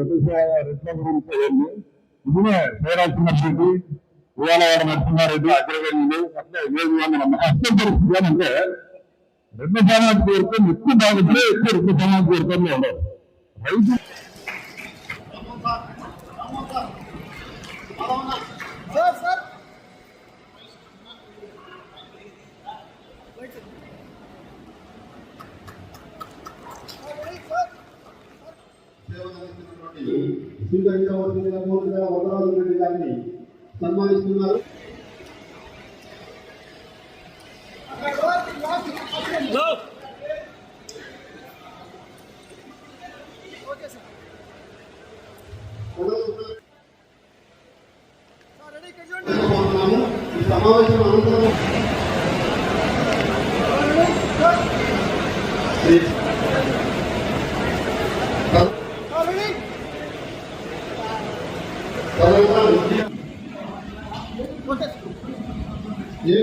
రెడ్ల గురించి ఇదినే చేరాల్సినటువంటి ఉయ్యాలవాడ నరసింహారెడ్డి అగ్రగణ్యులు అట్లా వేదిక పరిస్థితి ఏంటంటే రెండు సామాజిక వర్గం ఎక్కువ బాగుంటే ఎక్కువ రెండు సామాజిక వర్గంలో ఉండరు రైతు శ్రీరంగ మూడుగా వదరాజు రెడ్డి గారిని సన్మానిస్తున్నారు సమావేశం అనంతరం ఏ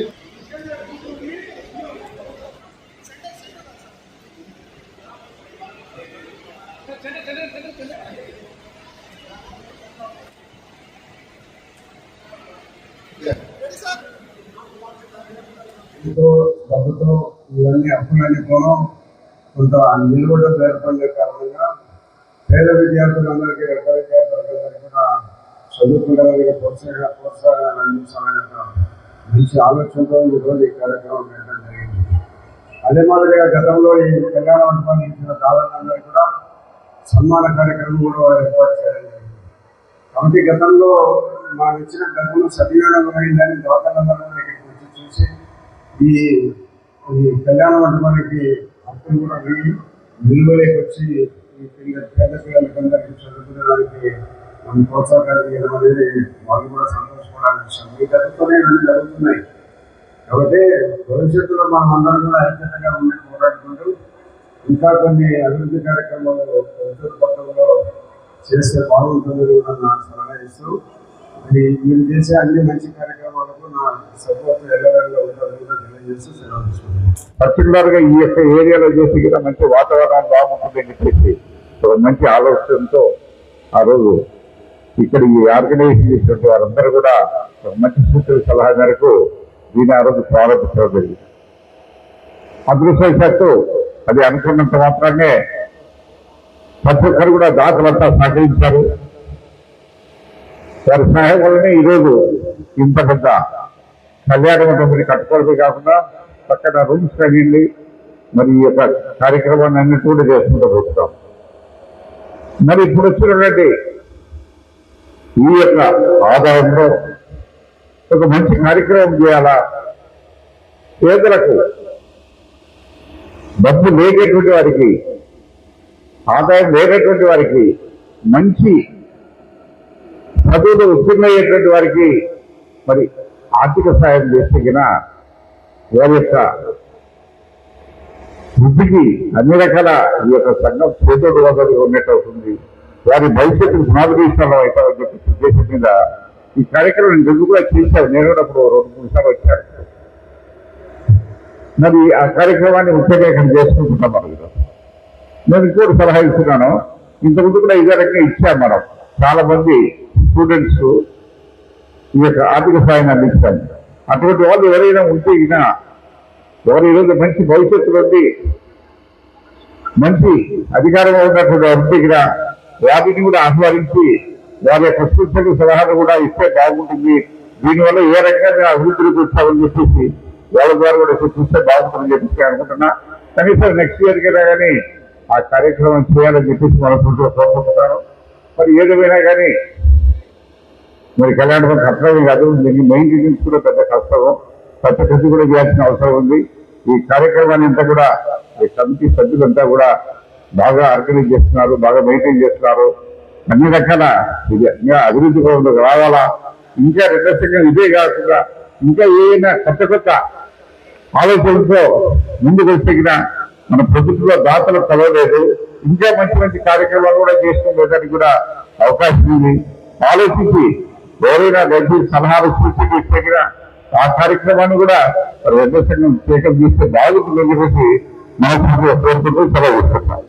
డబ్బుతో ఇవన్నీ అప్పులన్నీ పోవడం కొంత నిలువడం ఏర్పడే కారణంగా పేద విద్యార్థులందరికీ రెడ్డ విద్యార్థులందరికీ కూడా చదువుకునే ప్రోత్సాహ ప్రోత్సాహాన్ని అందించాలనే ఒక మంచి ఆలోచనతో ఈరోజు ఈ కార్యక్రమం పెట్టడం జరిగింది. అదే మాదిరిగా గతంలో ఈ కళ్యాణ మండపాన్ని ఇచ్చిన దాదాపు కూడా సన్మాన కార్యక్రమం కూడా ఏర్పాటు చేయడం జరిగింది. కాబట్టి గతంలో మాకు ఇచ్చిన డబ్బులు సద్వినియోగం అయిందని దాతలందరూ కూడా చూసి ఈ ఈ కళ్యాణ మండపానికి అప్పులు కూడా వెళ్ళి నిలువలేకి వచ్చి ఈ పిల్లల పేద పిల్లలకందరికీ చదువుకునేదానికి మనం ప్రోత్సాహకాలు చేయడం అనేది వాళ్ళు కూడా కూడా విషయం ఈ ఇవన్నీ జరుగుతున్నాయి. కాబట్టి భవిష్యత్తులో మనం అందరం కూడా ఐక్యతగా ఉండి పోరాడుకుంటూ ఇంకా కొన్ని అభివృద్ధి కార్యక్రమాలు ప్రభుత్వ పట్టణంలో చేస్తే బాగుంటుంది కూడా నా సలహా ఇస్తూ మరి మీరు చేసే అన్ని మంచి కార్యక్రమాలకు నా సపోర్ట్ ఎల్లవేళలో ఉంటుందని కూడా తెలియజేస్తూ సెలవు పర్టికులర్గా ఈ యొక్క ఏరియాలో చేసి కూడా మంచి వాతావరణం బాగుంటుందని చెప్పేసి మంచి ఆలోచనతో ఆ రోజు ఇక్కడ ఈ ఆర్గనైజేషన్ చేసినటువంటి వారందరూ కూడా మంచి సూచన సలహా మేరకు దీని ఆ రోజు ప్రారంభించడం జరిగింది. అదృష్టవశాత్తు అది అనుకున్నంత మాత్రమే ప్రతి ఒక్కరు కూడా దాతలంతా సహకరించారు. వారి సహాయం వల్లనే ఈరోజు ఇంత పెద్ద కళ్యాణ మండపం కట్టుకోవడమే కాకుండా పక్కన రూమ్స్ కలిగింది మరి ఈ యొక్క కార్యక్రమాన్ని అన్నిటి కూడా చేసుకుంటూ పోతున్నాం. మరి ఇప్పుడు వచ్చినటువంటి ఈ యొక్క ఆదాయంలో ఒక మంచి కార్యక్రమం చేయాలా? పేదలకు డబ్బు లేనటువంటి వారికి ఆదాయం లేనటువంటి వారికి మంచి చదువులు ఉత్తీర్ణయ్యేటువంటి వారికి మరి ఆర్థిక సాయం చేసిన వారి యొక్క వృద్ధికి అన్ని రకాల ఈ యొక్క సంఘం చేతుడు వదలి ఉన్నట్టు అవుతుంది. వారి భవిష్యత్తు పునాదిశాలు అవుతామని చెప్పి ఉద్దేశం మీద ఈ కార్యక్రమం నేను రెండు కూడా చేశారు. నేను అప్పుడు రెండు మూడు సార్లు వచ్చారు మరి ఆ కార్యక్రమాన్ని ముఖ్యంగా చేసుకుంటున్నాం మనం ఈరోజు. నేను ఇంకోటి సలహా ఇస్తున్నాను. ఇంతకుముందు కూడా ఇదే రకంగా ఇచ్చాం మనం. చాలా మంది స్టూడెంట్స్ ఈ యొక్క ఆర్థిక సాయం అందించాం అటువంటి వాళ్ళు ఎవరైనా ఉంటే ఇక ఎవరు ఈరోజు మంచి భవిష్యత్తు ఉంది మంచి అధికారంలో ఉన్నటువంటి ఉంటే ఇక వాటిని కూడా ఆహ్వానించి వాళ్ళ ప్రశ్నించే సలహాలు కూడా ఇస్తే బాగుంటుంది. దీనివల్ల ఏ రకంగా అభివృద్ధి వచ్చామని చెప్పేసి వాళ్ళ ద్వారా కూడా చూస్తే బాగుంటుందని చెప్పేసి అనుకుంటున్నా. కనీసం నెక్స్ట్ ఇయర్కి కానీ ఆ కార్యక్రమం చేయాలని చెప్పేసి మనస్ఫూర్తిగా కోరుకుంటున్నాను. మరి ఏదేమైనా కానీ మరి కళ్యాణం కష్టమే కాదు దీన్ని మెయింటెనెన్స్ కూడా పెద్ద కష్టము పెద్ద ఖర్చు కూడా చేయాల్సిన అవసరం ఉంది. ఈ కార్యక్రమాన్ని అంతా కూడా ఈ కమిటీ సభ్యులంతా కూడా బాగా ఆర్గనైజ్ చేస్తున్నారు బాగా మెయింటైన్ చేస్తున్నారు. అన్ని రకాల ఇంకా అభివృద్ధి పరంలోకి రావాలా? ఇంకా రెండో ఇదే కాకుండా ఇంకా ఏమైనా కొత్త కొత్త ఆలోచనలతో ముందుకు వచ్చిన మన ప్రభుత్వంలో దాతలు కలవలేదు. ఇంకా మంచి మంచి కార్యక్రమాలు కూడా చేసుకోవడానికి కూడా అవకాశం ఉంది. ఆలోచించి ఎవరైనా మంచి సలహాలు సూచనలు ఇస్తే ఆ కార్యక్రమాన్ని కూడా రెండో సంఘం చేకం చేస్తే బాగుంటుందని చెప్పేసి మనసు కోరుకుంటూ సెలవు ఇస్తున్నాం